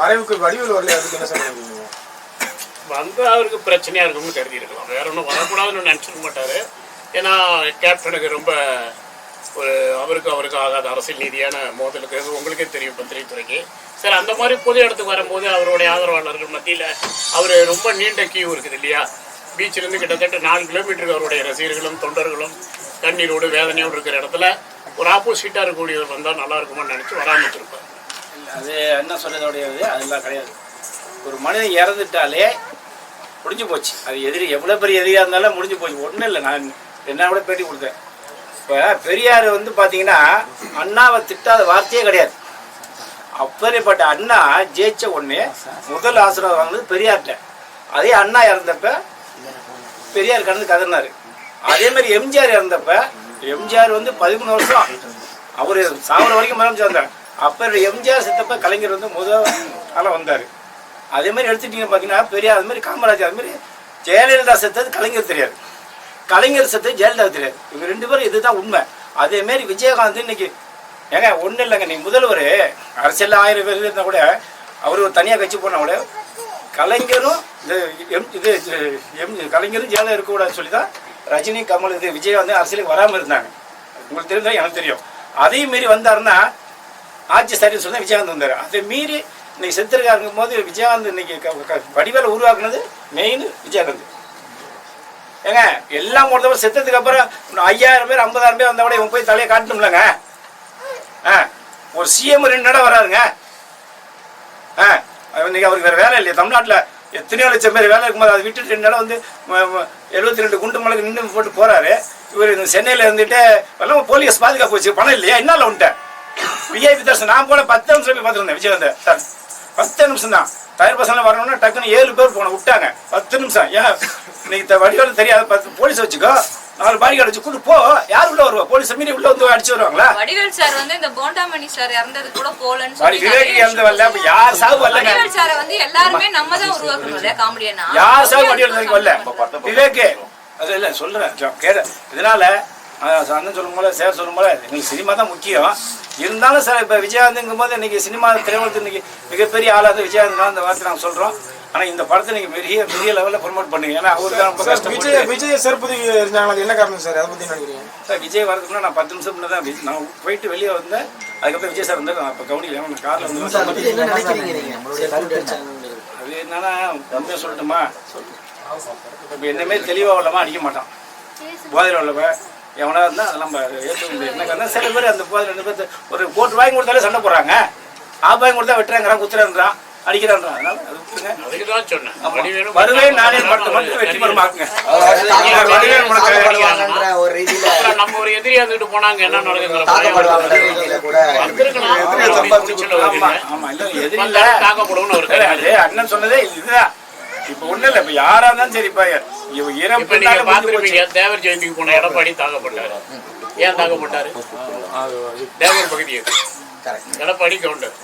மறைவுக்கு வடிவில் வரல அதுக்கு என்ன சார் வந்து அவருக்கு பிரச்சனையா இருக்கும்னு கருதி இருக்கலாம் வேற ஒன்றும் வரக்கூடாதுன்னு நினச்சிக்க மாட்டாரு. ஏன்னா கேப்டனுக்கு ரொம்ப ஒரு அவருக்கு அவருக்கு ஆகாத அரசியல் நீதியான மோதலுக்கு உங்களுக்கே தெரியும் பத்திரிகைத்துறைக்கு சரி அந்த மாதிரி பொது இடத்துக்கு வரும்போது அவருடைய ஆதரவாளர்கள் மத்தியில் அவர் ரொம்ப நீண்ட கியூ இருக்குது இல்லையா? பீச்சிலேருந்து கிட்டத்தட்ட நாலு கிலோமீட்டருக்கு அவருடைய ரசிகர்களும் தொண்டர்களும் தண்ணீரோடு வேதனையோடு இருக்கிற இடத்துல ஒரு ஆப்போசிட்டாக இருக்கக்கூடியவர் வந்தால் நல்லா இருக்குமான்னு நினச்சி வராமல் இருப்பார் அது என்ன சொல்றதோடைய இது அதெல்லாம் கிடையாது. ஒரு மனிதன் இறந்துட்டாலே முடிஞ்சு போச்சு. அது எதிரி எவ்வளோ பெரிய எதிரியாக இருந்தாலும் முடிஞ்சு போச்சு. ஒன்றும் இல்லை. நான் என்ன கூட பேட்டி கொடுத்தேன். இப்போ பெரியார் வந்து பார்த்தீங்கன்னா அண்ணாவை திட்டாத வார்த்தையே கிடையாது. அப்படிப்பட்ட அண்ணா ஜெயிச்ச உடனே முதல் ஆசீர்வாதம் வாங்கினது பெரியார்கிட்ட. அதே அண்ணா இறந்தப்ப பெரியார் கடந்து கதறினார். அதே மாதிரி எம்ஜிஆர் இறந்தப்ப எம்ஜிஆர் வந்து பதிமூணு வருஷம். அவர் சாவர வரைக்கும் முதலமைச்சர் வந்தார். அப்போ எம்ஜிஆர் சித்தப்ப கலைஞர் வந்து முதல் ஆளாக வந்தார். அதே மாதிரி எடுத்துட்டீங்க பார்த்தீங்கன்னா பெரியார் அது மாதிரி காமராஜர் அது மாதிரி ஜெயலலிதா செத்தது கலைஞர் தெரியாது. கலைஞர் செத்தது ஜெயலலிதா தெரியாது. இவங்க ரெண்டு பேரும் இதுதான் உண்மை. அதேமாரி விஜயகாந்த் இன்னைக்கு ஏங்க ஒன்றும் இல்லைங்க நீ முதல்வர். அரசியலில் ஆயிரம் பேர் இருந்தால் கூட அவர் ஒரு தனியாக கட்சி போனால் கூட கலைஞரும் இது எம் இது எம் கலைஞரும் ஜெயலலிதா இருக்கக்கூடாதுன்னு சொல்லி தான் ரஜினி கமல் இது விஜய் வந்து அரசியலுக்கு வராமல் இருந்தாங்க. உங்களுக்கு தெரிஞ்சா எனக்கு தெரியும். அதையும் மீறி வந்தாருன்னா ஆட்சி சரின்னு சொல்லி விஜயகாந்த் வந்தார். அதை மீறி இன்னைக்கு செத்துருக்காருங்கும் போது விஜயகாந்த் இன்னைக்கு க- வடிவேல உருவாக்குனது மெயின் விஜயகாந்த். ஏங்க எல்லாம் ஒருத்தவர் செத்ததுக்கு அப்புறம் ஐயாயிரம் பேர் ஐம்பதாயிரம் பேர் வந்தா கூட இவன் போய் தலையை காட்டணும்லங்க. ஆ ஒரு சிஎம் ரெண்டு இடம் வராதுங்க ஆ இன்னைக்கு அவருக்கு வேறு வேலை இல்லையா. தமிழ்நாட்டில் எத்தனையோ லட்சம் பேர் வேலை இருக்கும்போது அதை விட்டுட்டு ரெண்டு இடம் வந்து எழுபத்தி ரெண்டு குண்டு மலைக்கு நின்று போட்டு போகிறாரு இவர் இந்த சென்னையில் இருந்துட்டு எல்லாம் போலீஸ் பாதுகாப்பு வச்சு பணம் இல்லையா? என்னால் உன்ட்ட விஐபி தர்ஷன் நான் போன பத்து நிமிஷம் போய் பார்த்துருந்தேன் விஜயகாந்த் சார் பத்து நிமிஷம் தான் தயார் பசங்க வரணும்னா டக்குன்னு ஏழு பேர் போன விட்டாங்க. பத்து நிமிஷம். ஏன்? இன்னைக்கு வடிவேல் தெரியாத பத்து போலீஸ் வச்சுக்கோ. நாலு பாடி வச்சு கூட்டு போ. யார் உள்ள வருவா? போலீஸ் மீறி உள்ள வந்து அடிச்சு வருவாங்களா? வடிவேல் சார் வந்து இந்த போண்டாமணி சார் இறந்தது கூட போலன்னு சொல்லி விவேக் இறந்து வரல. அப்ப யார் சாவு வரலங்க வடிவேல் சாரை வந்து எல்லாருமே நம்ம தான் உருவாக்கணும் இல்லையா? காமெடியனா யார் சாவு வடிவேல் வரல? விவேக்கு. அது இல்லை சொல்றேன். கேளு. இதனால அண்ணன் சொல்லும் போல சேர் சொல்லும் போல எங்களுக்கு சினிமா தான் முக்கியம். இருந்தாலும் சார் இப்போ விஜயகாந்துங்கும் போது இன்னைக்கு சினிமா திரையுலகத்து இன்னைக்கு மிகப்பெரிய ஆளாக விஜயகாந்த் அந்த வார்த்தை நாங்கள் சொல்கிறோம் ஆனால் இந்த படத்தை நீங்கள் பெரிய பெரிய லெவலில் ப்ரொமோட் பண்ணுங்க. ஏன்னா அவருக்கு தான் ரொம்ப விஜய் விஜய் செருப்பதி இருந்தாங்களா? அது என்ன காரணம் சார்? அதை பத்தி நினைக்கிறீங்க? சார் விஜய் வரதுக்கு முன்னாடி நான் பத்து நிமிஷம் முன்னாடி தான் நான் போயிட்டு வெளியே வந்தேன். அதுக்கப்புறம் விஜய் சார் வந்து நான் இப்போ கவனிக்கல நான் காரில் வந்து? அது என்னன்னா உண்மையாக சொல்லட்டுமா? இப்போ என்னமே தெளிவாக உள்ளமா அடிக்க மாட்டான். போதையில் உள்ளவன். எவனா இருந்தால் அதெல்லாம் ப- ஏத்துக்க முடியாது. என்ன காரணம் சில பேர் அந்த ரெண்டு பேர் ஒரு கோட்டு வாங்கி கொடுத்தாலே சண்டை போடுறாங்க. ஆப் வாங்கி கொடுத்தா வெட்டுறாங்கிறான் குத்துறான்றான் அடிக்கிறான்றான். அதனால அது விட்டுருங்க. அதுக்கு தான் சொன்னேன் வடிவேலு வருவேன் நானே மட்டும் மட்டும் வெற்றி தாக்கப்படுவாங்கன்ற ஒரு ரீதியில நம்ம ஒரு எதிரியா இருந்துட்டு போனாங்க என்ன கூட. அது அண்ணன் சொன்னதே இதுதான். இப்ப ஒண்ணு இல்ல இப்ப யாரா இருந்தாலும் சரி இப்ப பாத்துருப்பீங்க தேவர் ஜெயந்திக்கு போன எடப்பாடி தாக்கப்பட்டாரு. ஏன் தாக்கப்பட்டாரு? தேவர் பகுதி அது. Correct Edappadi counter.